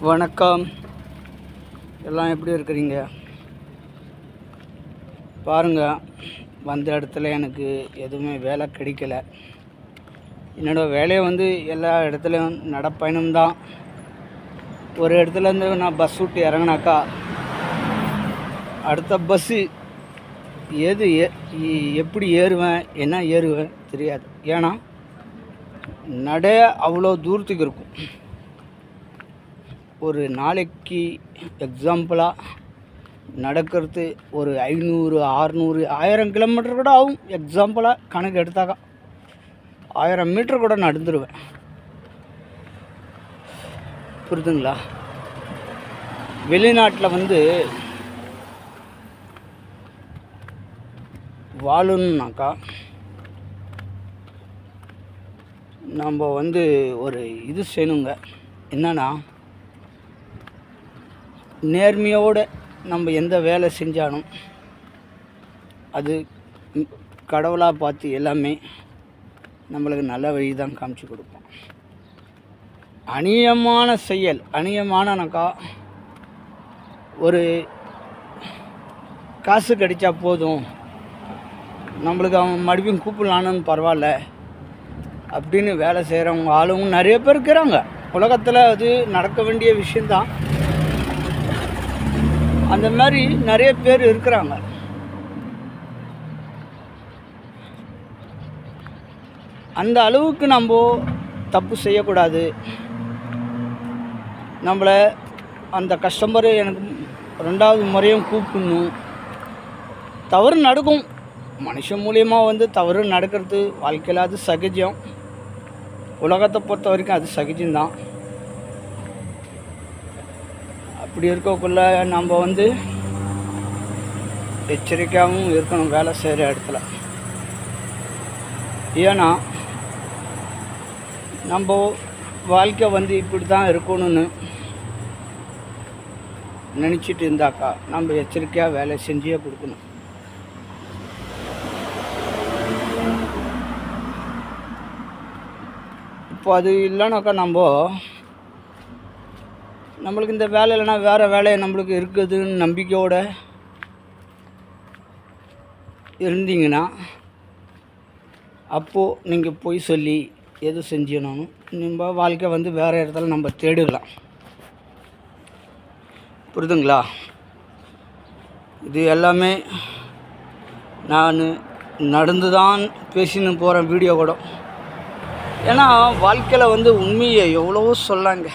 வணக்கம். எல்லாம் எப்படி இருக்கிறீங்க? பாருங்கள் வந்த இடத்துல எனக்கு எதுவுமே வேலை கிடைக்கல. என்னோடய வேலையை வந்து எல்லா இடத்துலையும் நடப்பயணம் தான். ஒரு இடத்துலேருந்து நான் பஸ் விட்டு இறங்கினாக்கா அடுத்த பஸ்ஸு எது ஏ- எப்படி ஏறுவேன் என்ன ஏறுவேன் தெரியாது. ஏன்னா நடை அவ்வளோ தூரத்துக்கு இருக்கும். ஒரு நாளைக்கு எக்ஸாம்பிளாக நடக்கிறது ஒரு ஐநூறு ஆறுநூறு ஆயிரம் கிலோமீட்டர் கூட ஆகும். எக்ஸாம்பிளாக கணக்கு எடுத்தாக்கா. ஆயிரம் மீட்டர் கூட நடந்துருவேன். புரிதுங்களா? வெளிநாட்டில் வந்து வாழணுன்னாக்கா நம்ம வந்து ஒரு இது செய்யணுங்க. என்னன்னா நேர்மையோடு நம்ம எந்த வேலை செஞ்சாலும் அது கடவுளாக பார்த்து எல்லாமே நம்மளுக்கு நல்ல வழி தான் காமிச்சு கொடுப்போம் அநியமான செயல் அநியமானனாக்கா ஒரு காசு கிடைச்சா போதும். நம்மளுக்கு அவன் மறுபடியும் கூப்பிடலான்னு பரவாயில்ல. அப்படின்னு வேலை செய்கிறவங்க ஆளுங்க நிறைய பேர் இருக்கிறாங்க. உலகத்தில் அது நடக்க வேண்டிய விஷயந்தான் அந்த மாதிரி நிறைய பேர் இருக்கிறாங்க. அந்த அளவுக்கு நம்ம தப்பு செய்யக்கூடாது. நம்மளை அந்த கஸ்டமரை எனக்கு ரெண்டாவது முறையும் கூப்பிடணும். தவறு நடக்கும். மனுஷன் மூலியமாக வந்து தவறு நடக்கிறது வாழ்க்கையில் அது சகஜம். உலகத்தை பொறுத்த வரைக்கும் அது சகஜம்தான். அப்படி இருக்கக்குள்ள நம்ம வந்து எச்சரிக்கையாகவும் இருக்கணும் வேலை செய்கிற இடத்துல. ஏன்னா நம்ம வாழ்க்கை வந்து இப்படி தான் இருக்கணும்னு நினச்சிட்டு இருந்தாக்கா நம்ம எச்சரிக்கையாக வேலை செஞ்சே கொடுக்கணும். இப்போ அது இல்லைனாக்கா நம்ம நம்மளுக்கு இந்த வேலை இல்லைன்னா வேறு வேலை நம்மளுக்கு இருக்குதுன்னு நம்பிக்கையோடு இருந்தீங்கன்னா அப்போது நீங்கள் போய் சொல்லி எது செஞ்சணும் நம்ம வாழ்க்கை வந்து வேறு இடத்துல நம்ம தேடிடலாம். புரிதுங்களா? இது எல்லாமே நான் நடந்து தான் பேசின்னு போகிறேன் வீடியோ கூட. ஏன்னா வாழ்க்கையில் வந்து உண்மையை எவ்வளவோ சொல்லாங்க.